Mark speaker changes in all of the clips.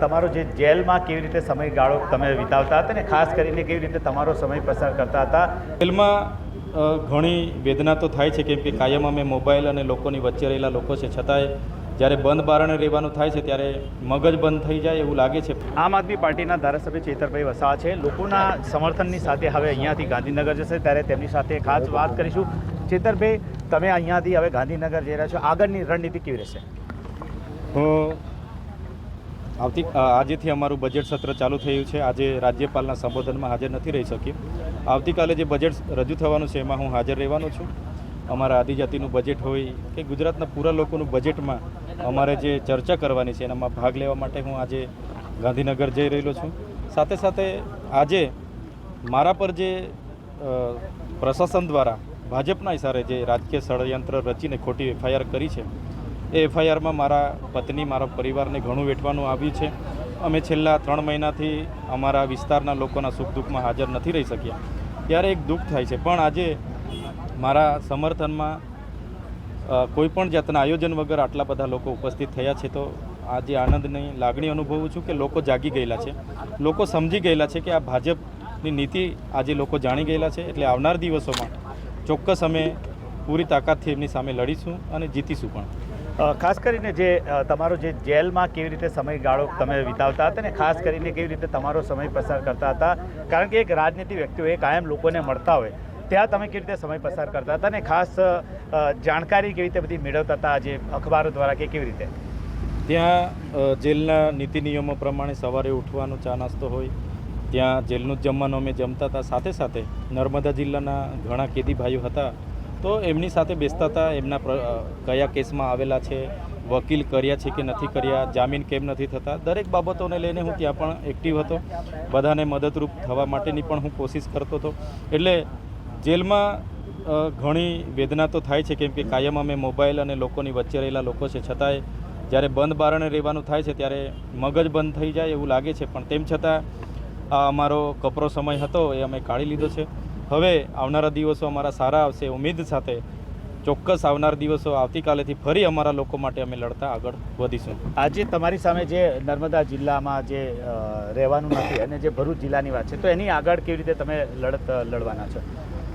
Speaker 1: તમારો જે જેલમાં કેવી રીતે સમયગાળો તમે વિતાવતા હતા ને ખાસ કરીને કેવી રીતે તમારો સમય પસાર કરતા હતા?
Speaker 2: જેલમાં ઘણી વેદના તો થાય છે કેમ કે કાયમ અમે મોબાઈલ અને લોકોની વચ્ચે રહેલા લોકો છે. છતાંય જ્યારે બંધ બારણે રહેવાનું થાય છે ત્યારે મગજ બંધ થઈ જાય એવું લાગે છે.
Speaker 1: આમ આદમી પાર્ટીના ધારાસભ્ય ચેતરભાઈ વસાવા છે. લોકોના સમર્થનની સાથે હવે અહીંયાથી ગાંધીનગર જશે ત્યારે તેમની સાથે ખાસ વાત કરીશું. ચેતરભાઈ તમે અહીંયાથી હવે ગાંધીનગર જઈ રહ્યા છો. આગળની રણનીતિ કેવી રહેશે?
Speaker 2: હું આવતી આજેથી અમારું બજેટ સત્ર ચાલુ થયું છે. આજે રાજ્યપાલના સંબોધનમાં હાજર નથી રહી શકી. આવતીકાલે જે બજેટ રજૂ થવાનું છે, એમાં હું હાજર રહેવાનો છું. અમારા આદિજાતિનું બજેટ હોય કે ગુજરાતના પૂરા લોકોનું બજેટમાં અમારે જે ચર્ચા કરવાની છે, એનામાં ભાગ લેવા માટે હું આજે ગાંધીનગર જઈ રહેલો છું. સાથે સાથે આજે મારા પર જે પ્રશાસન દ્વારા ભાજપના ઇશારે જે રાજકીય ષડયંત્ર રચીને ખોટી એફઆઈઆર કરી છે એ એફઆઈઆરમાં મારા પત્ની, મારા પરિવારને ઘણું વેઠવાનું આવ્યું છે. અમે છેલ્લા ત્રણ મહિનાથી અમારા વિસ્તારના લોકોના સુખ દુઃખમાં હાજર નથી રહી શક્યા. ત્યારે એક દુઃખ થાય છે. પણ આજે મારા સમર્થનમાં કોઈપણ જાતના આયોજન વગર આટલા બધા લોકો ઉપસ્થિત થયા છે તો આજે આનંદની લાગણી અનુભવું છું કે લોકો જાગી ગયેલા છે. લોકો સમજી ગયેલા છે કે આ ભાજપની નીતિ આજે લોકો જાણી ગયેલા છે. એટલે આવનાર દિવસોમાં ચોક્કસ અમે પૂરી તાકાતથી એમની સામે લડીશું અને જીતીશું પણ.
Speaker 1: ખાસ કરીને જે તમારો જે જેલમાં કેવી રીતે સમયગાળો તમે વિતાવતા હતા ને ખાસ કરીને કેવી રીતે તમારો સમય પસાર કરતા હતા, કારણ કે એક રાજનીતિ વ્યક્તિઓ એ કાયમ લોકોને મળતા હોય, ત્યાં તમે કેવી રીતે સમય પસાર કરતા હતા ને ખાસ જાણકારી કેવી રીતે બધી મેળવતા હતા જે અખબારો દ્વારા કે કેવી રીતે?
Speaker 2: ત્યાં જેલના નીતિ નિયમો પ્રમાણે સવારે ઉઠવાનો ચા નાસ્તો હોય, ત્યાં જેલનું જ જમવાનું અમે જમતા હતા. સાથે સાથે નર્મદા જિલ્લાના ઘણા કેદી ભાઈઓ હતા તો એમની સાથે બેસતા હતા, એમના કયા કેસમાં આવેલા છે, વકીલ કર્યા છે કે નથી કર્યા, જામીન કેમ નથી થતા, દરેક બાબતોને લઈને હું ત્યાં પણ એક્ટિવ હતો. બધાને મદદરૂપ થવા માટેની પણ હું કોશિશ કરતો હતો. એટલે જેલમાં ઘણી વેદના તો થાય છે, કેમ કે કાયમ અમે મોબાઈલ અને લોકોની વચ્ચે રહેલા લોકો છે. છતાંય જ્યારે બંધ બારણે રહેવાનું થાય છે, ત્યારે મગજ બંધ થઈ જાય એવું લાગે છે. પણ તેમ છતાં આ અમારો કપરો સમય હતો, એ અમે કાઢી લીધો છે. હવે આવનારા દિવસો અમારા સારા આવશે ઉમેદ સાથે ચોક્કસ આવનાર દિવસો આવતીકાલેથી ફરી અમારા લોકો માટે અમે લડતા આગળ વધીશું.
Speaker 1: આજે તમારી સામે જે નર્મદા જિલ્લામાં જે રહેવાનું નથી અને જે ભરૂચ જિલ્લાની વાત છે તો એની આગળ કેવી રીતે તમે લડત લડવાના છો?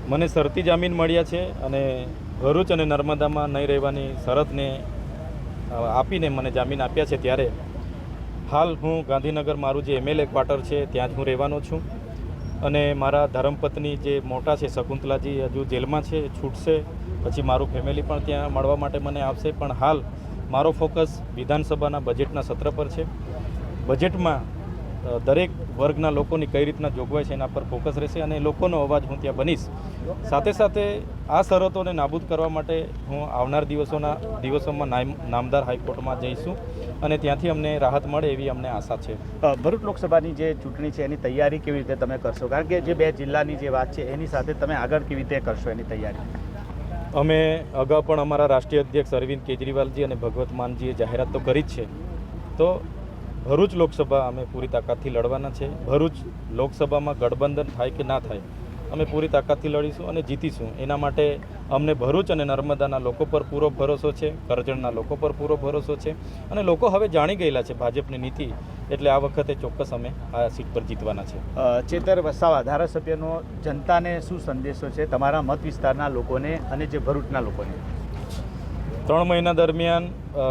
Speaker 2: મને શરતી જામીન મળ્યા છે અને ભરૂચ અને નર્મદામાં નહીં રહેવાની શરતને આપીને મને જામીન આપ્યા છે ત્યારે હાલ હું ગાંધીનગર મારું જે એમએલએ ક્વાર્ટર છે ત્યાં જ હું રહેવાનો છું. અને મારા ધર્મપત્ની જે મોટા છે, શકુંતલાજી હજુ જેલમાં છે, છૂટશે. પછી મારું ફેમિલી પણ ત્યાં મળવા માટે મને આવશે પણ હાલ મારો ફોકસ વિધાનસભાના બજેટના સત્ર પર છે. બજેટમાં દરેક વર્ગના લોકોની કઈ રીતના જોગવાઈ છે એના પર ફોકસ રહેશે અને લોકોનો અવાજ હું ત્યાં બનીશ. સાથે સાથે આ શરતોને નાબૂદ કરવા માટે હું આવનાર દિવસોના દિવસોમાં નામ નામદાર હાઈકોર્ટમાં જઈશું અને ત્યાંથી અમને રાહત મળે એવી અમને આશા છે.
Speaker 1: ભરૂચ લોકસભાની જે ચૂંટણી છે એની તૈયારી કેવી રીતે તમે કરશો? કારણ કે જે બે જિલ્લાની જે વાત છે એની સાથે તમે આગળ કેવી રીતે કરશો એની તૈયારી?
Speaker 2: અમે અગાઉ પણ અમારા રાષ્ટ્રીય અધ્યક્ષ અરવિંદ કેજરીવાલજી અને ભગવત માનજીએ જાહેરાત તો કરી જ છે. તો ભરૂચ લોકસભા અમે પૂરી તાકાતથી લડવાના છે. ભરૂચ લોકસભામાં ગઠબંધન થાય કે ના થાય, અમે પૂરી તાકાતથી લડીશું અને જીતીશું. એના માટે અમને ભરૂચ અને નર્મદાના લોકો પર પૂરો ભરોસો છે, કરજણના લોકો પર પૂરો ભરોસો છે અને લોકો હવે જાણી ગયેલા છે ભાજપની નીતિ એટલે આ વખતે ચોક્કસ અમે આ સીટ પર જીતવાના છે.
Speaker 1: ચેતર વસાવા, ધારાસભ્યનો જનતાને શું સંદેશો છે તમારા મત વિસ્તારના લોકોને અને જે ભરૂચના લોકોને?
Speaker 2: ત્રણ મહિના દરમિયાન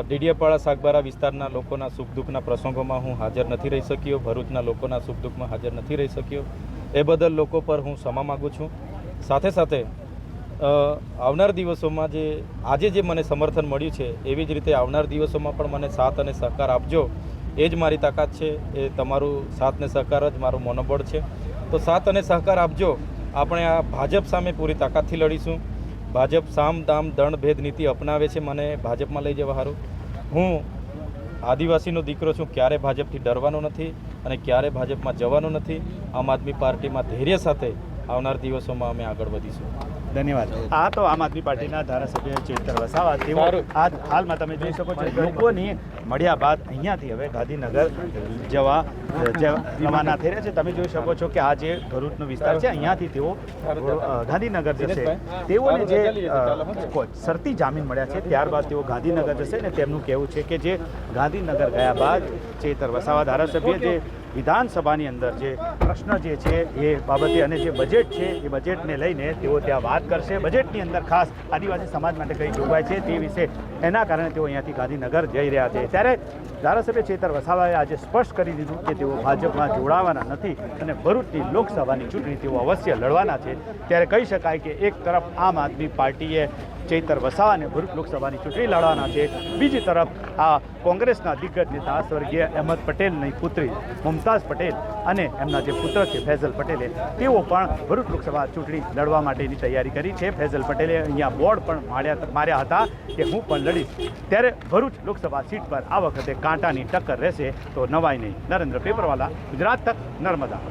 Speaker 2: ડીડીયાપાડા સાગબારા વિસ્તારના લોકોના સુખ દુઃખના પ્રસંગોમાં હું હાજર નથી રહી શક્યો, ભરૂચના લોકોના સુખ દુઃખમાં હાજર નથી રહી શક્યો. એ બદલ લોકો પર હું ક્ષમા માગું છું. સાથે સાથે આવનાર દિવસોમાં જે, આજે જે મને સમર્થન મળ્યું છે, એવી જ રીતે આવનાર દિવસોમાં પણ મને સાથ અને સહકાર આપજો. એ જ મારી તાકાત છે. એ તમારું સાથ ને સહકાર જ મારું મનોબળ છે. તો સાથ અને સહકાર આપજો. આપણે આ ભાજપ સામે પૂરી તાકાતથી લડીશું. ભાજપ સામ દામ દંડ ભેદ નીતિ અપનાવે છે મને ભાજપમાં લઈ જવા સારું હું આદિવાસીનો દીકરો છું, ક્યારે ભાજપથી ડરવાનો નથી અને ક્યારે ભાજપમાં જવાનો નથી. આમ આદમી પાર્ટીમાં ધૈર્ય સાથે આવનાર દિવસોમાં અમે આગળ વધીશું.
Speaker 1: ધન્યવાદ. આ તો આમ આદમી પાર્ટીના ધારાસભ્ય ચેતર વસાવા. તેઓ. હાલમાં તમે જોઈ શકો છો લોકોની મળ્યા બાદ અહીંયાથી હવે ગાંધીનગર જવા રવાના થઈ રહ્યા છે. તમે જોઈ શકો છો કે આ જે ભરૂચનો વિસ્તાર છે અહીંયાથી તેઓ ગાંધીનગર જશે. તેઓને જે શરતી જામીન મળ્યા છે ત્યારબાદ તેઓ ગાંધીનગર જશે ને તેમનું કહેવું છે કે જે ગાંધીનગર ગયા બાદ ચેતર વસાવા ધારાસભ્ય જે વિધાનસભાની અંદર જે પ્રશ્ન જે છે એ બાબતે અને જે બજેટ છે, એ બજેટને લઈને તેઓ ત્યાં વાત કરશે. બજેટની અંદર ખાસ આદિવાસી સમાજ માટે કઈ જોગવાઈ છે તે વિશે એના કારણે તેઓ અહીંયાથી ગાંધીનગર જઈ રહ્યા છે. ત્યારે ધારાસભ્ય ચેતર વસાવાએ આજે સ્પષ્ટ કરી દીધું કે તેઓ ભાજપમાં જોડાવાના નથી અને ભરૂચની લોકસભાની ચૂંટણી તેઓ અવશ્ય લડવાના છે. ત્યારે કહી શકાય કે એક તરફ આમ આદમી પાર્ટીએ ચૈતર વસાવાને ભરૂચ લોકસભાની ચૂંટણી લડવાના છે. બીજી તરફ આ કોંગ્રેસના દિગ્ગજ નેતા સ્વર્ગીય અહેમદ પટેલની પુત્રી મુમતાઝ પટેલ અને એમના જે પુત્ર છે ફૈઝલ પટેલે, તેઓ પણ ભરૂચ લોકસભા ચૂંટણી લડવા માટેની તૈયારી કરી છે. ફૈઝલ પટેલે અહીંયા બોર્ડ પણ માર્યા માર્યા હતા કે હું પણ લડીશ. ત્યારે ભરૂચ લોકસભા સીટ પર આ વખતે કાંટાની ટક્કર રહેશે તો નવાઈ નહીં. નરેન્દ્ર પેપરવાલા, ગુજરાત તક નર્મદા.